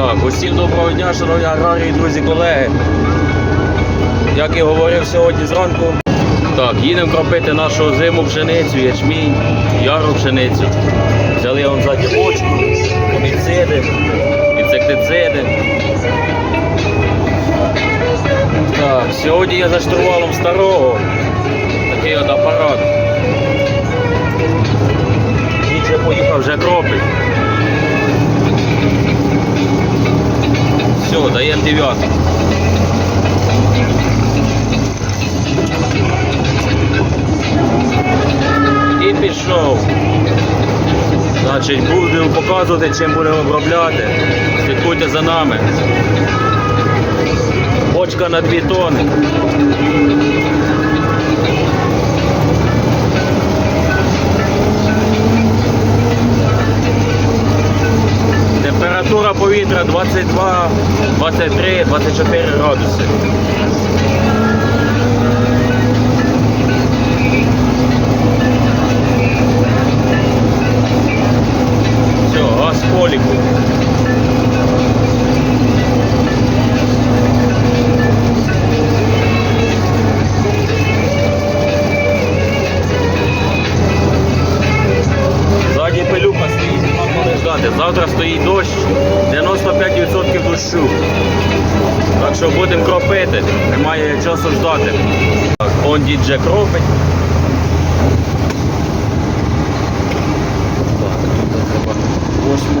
Так, усім доброго дня, шановні аграрії, друзі, колеги. Як і говорив сьогодні зранку, так, їдемо кропити нашу зиму пшеницю, ячмінь, яру пшеницю. Взяли вам ззаді бочку, фунгіциди, інсектициди. Так, сьогодні я за штурвалом старого. Такий от апарат. Нічого поїхав вже кропить. Все, даємо дев'ятку. І пішов. Значить, будемо показувати, чим будемо обробляти. Слідкуйте за нами. Бочка на 2 тони. Температура повітря 22, 23, 24 градуси. Завтра стоїть дощ, 95% дощу. Так що будемо кропити, немає часу ждати. Он дідже кропить. Так, тут треба восьму.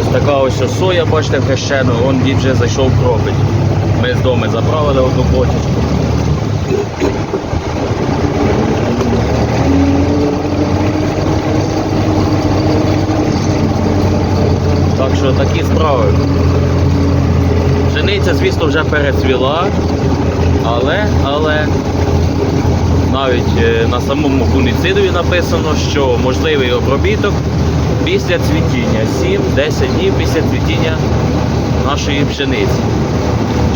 Ось така ось соя, бачите, хрещена, он дід вже зайшов кропить. Ми з дому забрали одну бочечку. Що такі справи. Пшениця, звісно, вже перецвіла, але, але навіть е, на самому фунгіцидові написано, що можливий обробіток після цвітіння, 7-10 днів після цвітіння нашої пшениці.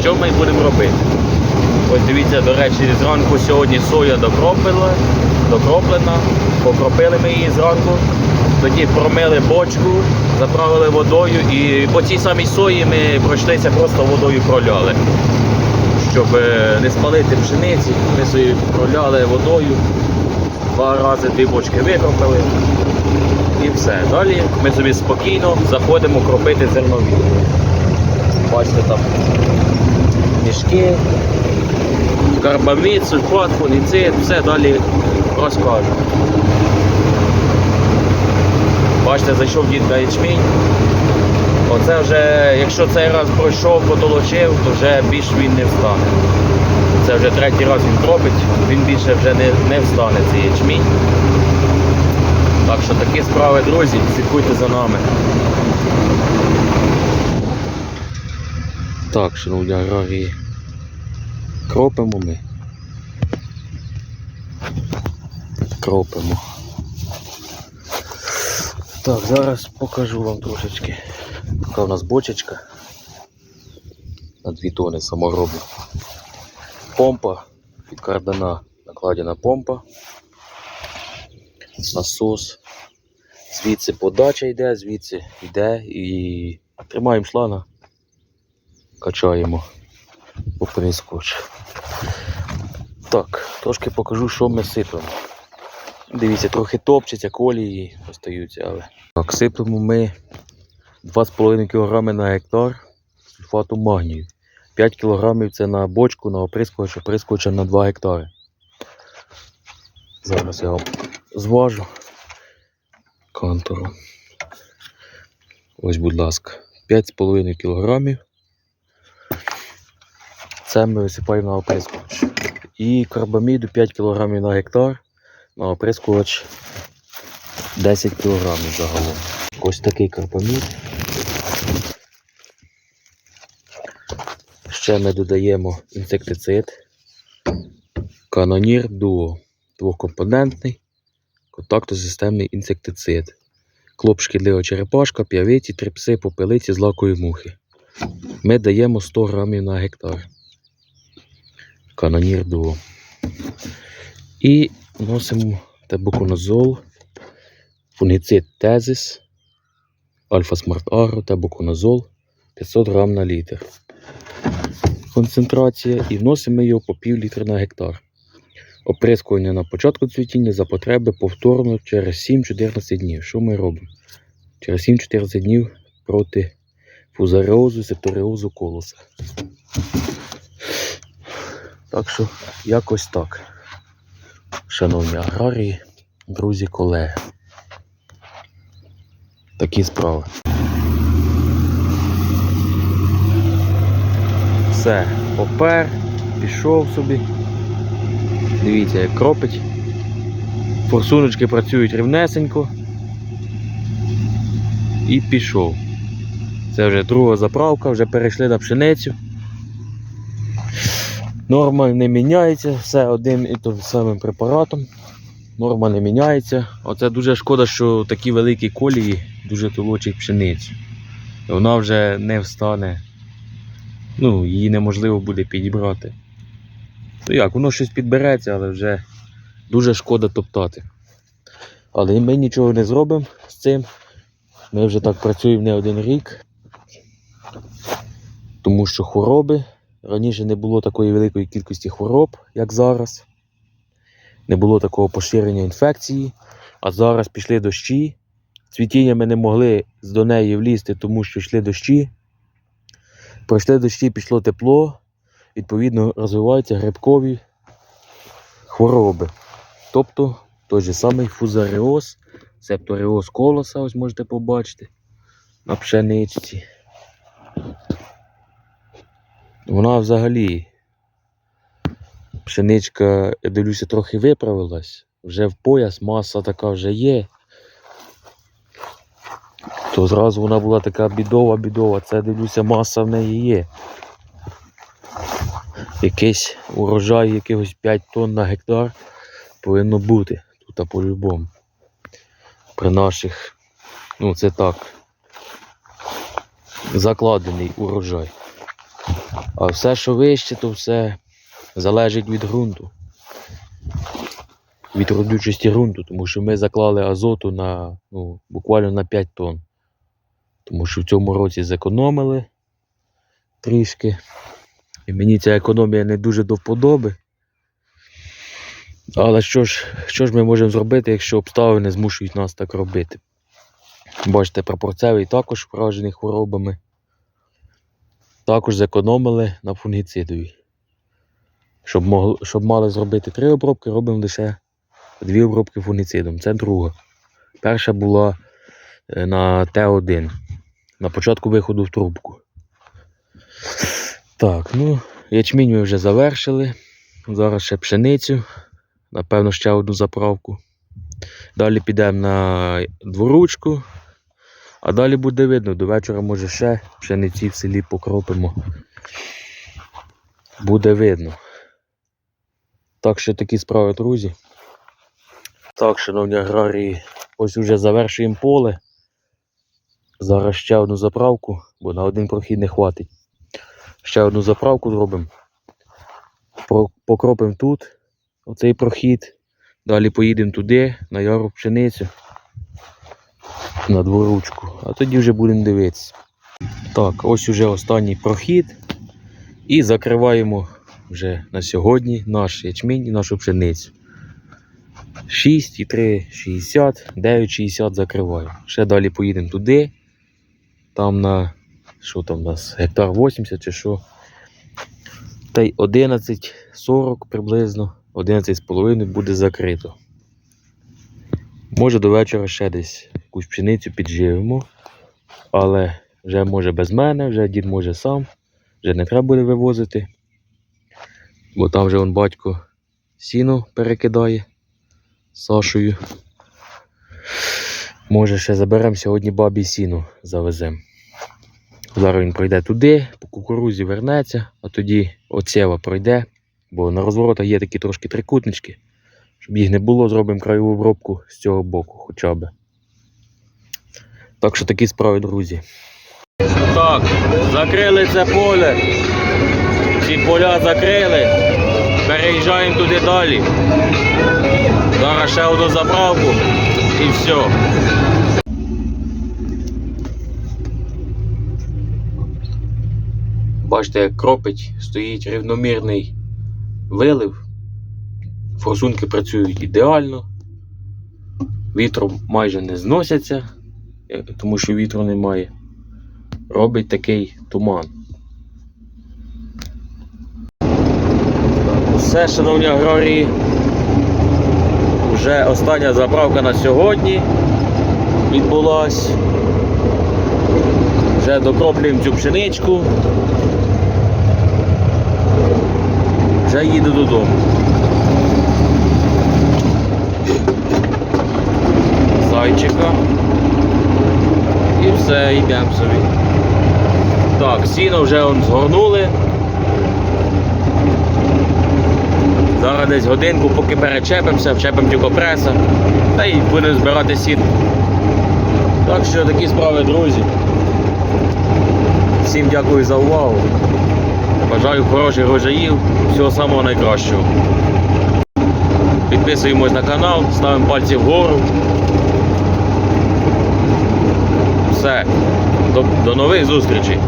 Що ми будемо робити? Ось дивіться, до речі, зранку сьогодні соя докропила, докроплена, покропили ми її зранку, тоді промили бочку, заправили водою і по цій самій сої ми пройшлися, просто водою проляли. Щоб е, не спалити пшениці, ми собі проляли водою, два рази дві бочки викропили і все. Далі ми собі спокійно заходимо кропити зернові. Бачите там мішки, карбамід, сульфат, фунгіцид, все далі розкажу. Бачите, зайшов дід на ячмінь. Оце вже, якщо цей раз пройшов, потолочив, то вже більш він не встане. Це вже третій раз він кропить, він більше вже не, не встане цей ячмінь. Так що такі справи, друзі, слідкуйте за нами. Так, шановні аграрії, кропимо ми. Кропимо. Так, зараз покажу вам трошечки. Така у нас бочечка. На 2 тони саморобна. Помпа, від кардана накладена помпа. Насос. Звідси подача йде, звідси йде і тримаємо шлана, качаємо оприскувач. Так, трошки покажу, що ми сипемо. Дивіться, трохи топчеться, колії остаються, але. Так, сиплемо ми 2,5 кг на гектар сульфату магнію. 5 кг це на бочку, на оприскувач, оприскувача на 2 гектари. Зараз я вам зважу кантором. Ось, будь ласка, 5,5 кг. Це ми висипаємо на оприскувач. І карбаміду 5 кг на гектар, на оприскувач 10 кг загалом. Ось такий карбамід. Ще ми додаємо інсектицид. Канонір Duo. Двохкомпонентний контактосистемний інсектицид. Клоп шкідлива черепашка, п'явиці, трипси, попелиці, злакові мухи. Ми даємо 100 грамів на гектар. Канонір Duo. І вносимо тебуконазол, фунгіцид тезис, альфа смарт агро, тебуконазол 500 грам на літр. Концентрація і вносимо його по пів літра на гектар. Оприскування на початку цвітіння за потреби повторно через 7-14 днів. Що ми робимо? Через 7-14 днів проти фузаріозу, септоріозу колоса. Так що, якось так. Шановні аграрії, друзі, колеги. Такі справи. Все, попер, пішов собі. Дивіться, як кропить. Форсуночки працюють рівнесенько. І пішов. Це вже друга заправка, вже перейшли на пшеницю. Норма не міняється, все одним і тим самим препаратом. Норма не міняється. Оце дуже шкода, що такі великі колії дуже толочать пшеницю. Вона вже не встане. Ну, її неможливо буде підібрати. Ну як, воно щось підбереться, але вже дуже шкода топтати. Але ми нічого не зробимо з цим. Ми вже так працюємо не один рік. Тому що хвороби. Раніше не було такої великої кількості хвороб, як зараз. Не було такого поширення інфекції. А зараз пішли дощі. Цвітіння ми не могли до неї влізти, тому що йшли дощі. Пройшли дощі, пішло тепло. Відповідно, розвиваються грибкові хвороби. Тобто той же самий фузаріоз, септоріоз колоса, ось можете побачити на пшеничці. Вона взагалі, пшеничка, я дивлюся, трохи виправилась. Вже в пояс маса така вже є. То зразу вона була така бідова, бідова. Це дивлюся, маса в неї є. Якийсь урожай, якихось 5 тонн на гектар повинно бути тут по-любому. При наших, ну це так, закладений урожай. А все, що вище, то все залежить від ґрунту. Від родючості ґрунту, тому що ми заклали азоту на ну, буквально на 5 тонн. Тому що в цьому році зекономили трішки. І мені ця економія не дуже до вподоби. Але що ж, що ж ми можемо зробити, якщо обставини змушують нас так робити? Бачите, пропорцевий також вражений хворобами. Також зекономили на фунгіцидові. Щоб, могли, щоб мали зробити три обробки, робимо лише дві обробки фунгіцидом. Це друга. Перша була е, на Т1. На початку виходу в трубку. Так, ну, ячмінь ми вже завершили. Зараз ще пшеницю. Напевно, ще одну заправку. Далі підемо на дворучку. А далі буде видно, до вечора може ще пшениці в селі покропимо. Буде видно. Так що такі справи, друзі. Так, шановні аграрії, ось вже завершуємо поле. Зараз ще одну заправку, бо на один прохід не хватить. Ще одну заправку зробимо. Покропимо тут оцей прохід. Далі поїдемо туди, на яру пшеницю. На дворучку. А тоді вже будемо дивитися. Так, ось уже останній прохід. І закриваємо вже на сьогодні наш ячмінь і нашу пшеницю. 6 і 3, 60, 9, 60 закриваємо. Ще далі поїдемо туди. Там на що там у нас, гектар 80 чи що. Та й 11,40 приблизно, 11,5 буде закрито. Може до вечора ще десь якусь пшеницю підживемо, але вже може без мене, вже дід може сам, вже не треба буде вивозити. Бо там вже он батько сіно перекидає з Сашою. Може ще заберемо сьогодні бабі сіно завеземо. Зараз він пройде туди, по кукурузі вернеться, а тоді оцева пройде, бо на розворотах є такі трошки трикутнички. Щоб їх не було, зробимо краєву обробку з цього боку хоча б. Так що такі справи, друзі. Так, закрили це поле. Ці поля закрили. Переїжджаємо туди далі. Зараз ще одну заправку і все. Бачите, як кропить, стоїть рівномірний вилив. Форсунки працюють ідеально. Вітром майже не зносяться, тому що вітру немає. Робить такий туман. Все, шановні аграрії. Вже остання заправка на сьогодні відбулась. Вже докроплюємо цю пшеничку. Вже їду додому. Зайчика. Все, йдемо собі. Так, сіно вже он згорнули. Зараз десь годинку, поки перечепимося, вчепимо тюкопреса та й будемо збирати сіно. Так що такі справи, друзі. Всім дякую за увагу. Бажаю хороших врожаїв, всього самого найкращого. Підписуємось на канал, ставимо пальці вгору. Все. До, до нових зустрічей.